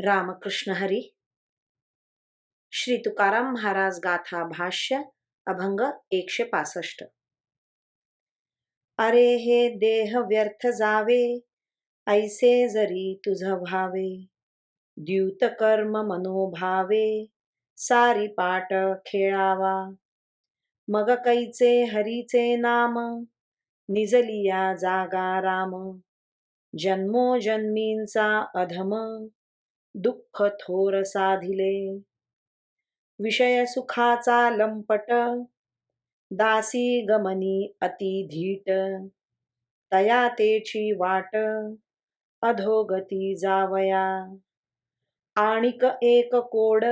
रामकृष्ण हरी। श्री तुकाराम महाराज गाथा भाष्य अभंग एकशे पासष्ट। अरे हे देह व्यर्थ जावे ऐसे जरी तुझ भावे। द्यूत कर्म मनोभावे सारी पाट खेळावा। मग कैचे हरीचे नाम निजलिया जागा राम। जन्मोजन्मींचा अधम दुःख थोर साधिले. विषय सुखाचा लंपट. दासी गमनी अति धीट. तया तेची वाट. अधोगती जावया. आणिक एक कोड.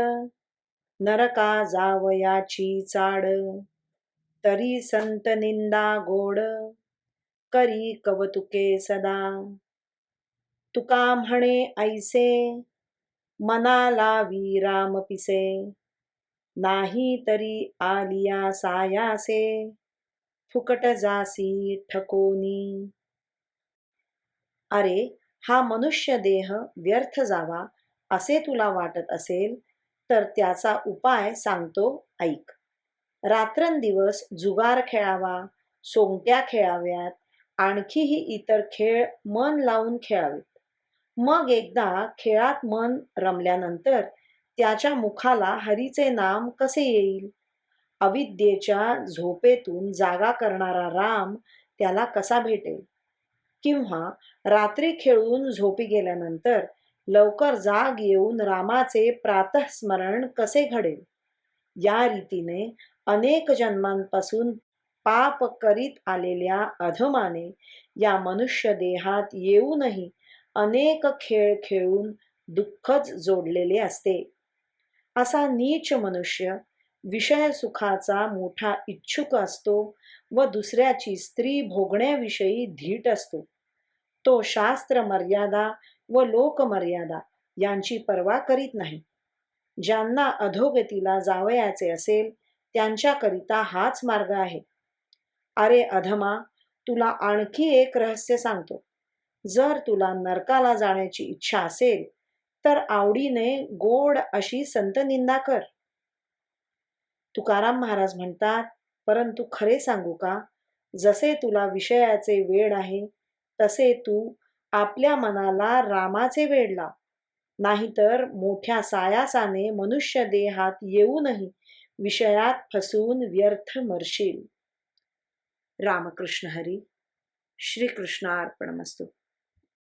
नरका जावयाची चाड. तरी संत निंदा गोड. करी कवतुके सदा. तुका म्हणे ऐसे. मनाला विराम पिसे. नाही तरी आलिया सायासे. फुकट जासी ठकोनी. अरे हा मनुष्य देह व्यर्थ जावा असे तुला वाटत असेल तर त्याचा उपाय सांगतो ऐक. रात्रंदिवस जुगार खेळावा सोंगट्या खेळाव्यात आणखीही इतर खेळ मन लावून खेळावेत मग एकदा खेळात मन रमल्यानंतर त्याच्या मुखाला हरीचे नाम कसे येईल? अविद्येच्या झोपेतून जागा करणारा राम त्याला कसा भेटेल? किंवा रात्री खेळून झोपी गेल्यानंतर लवकर जाग येऊन रामाचे प्रातस्मरण कसे घडेल? या रीतीने अनेक जन्मांपासून पाप करीत आलेल्या अधमाने या मनुष्य देहात येऊनही अनेक खेळ खेळून दुःखच जोडलेले असते. असा नीच मनुष्य विषय सुखाचा मोठा इच्छुक असतो व दुसऱ्याची स्त्री भोगण्याविषयी धीट असतो. तो शास्त्र मर्यादा व लोकमर्यादा यांची पर्वा करीत नाही. ज्यांना अधोगतीला जावयाचे असेल त्यांच्याकरिता हाच मार्ग आहे. अरे अधमा तुला आणखी एक रहस्य सांगतो. जर तुला नरकाला जाण्याची इच्छा असेल तर आवडीने गोड अशी संत निंदा कर. तुकाराम महाराज म्हणतात परंतु खरे सांगू का? जसे तुला विषयाचे वेड आहे तसे तू आपल्या मनाला रामाचे वेड लाव. नाहीतर मोठ्या सायासाने मनुष्य देहात येऊनही विषयात फसून व्यर्थ मरशील. रामकृष्ण हरी श्रीकृष्णार्पणमस्तू.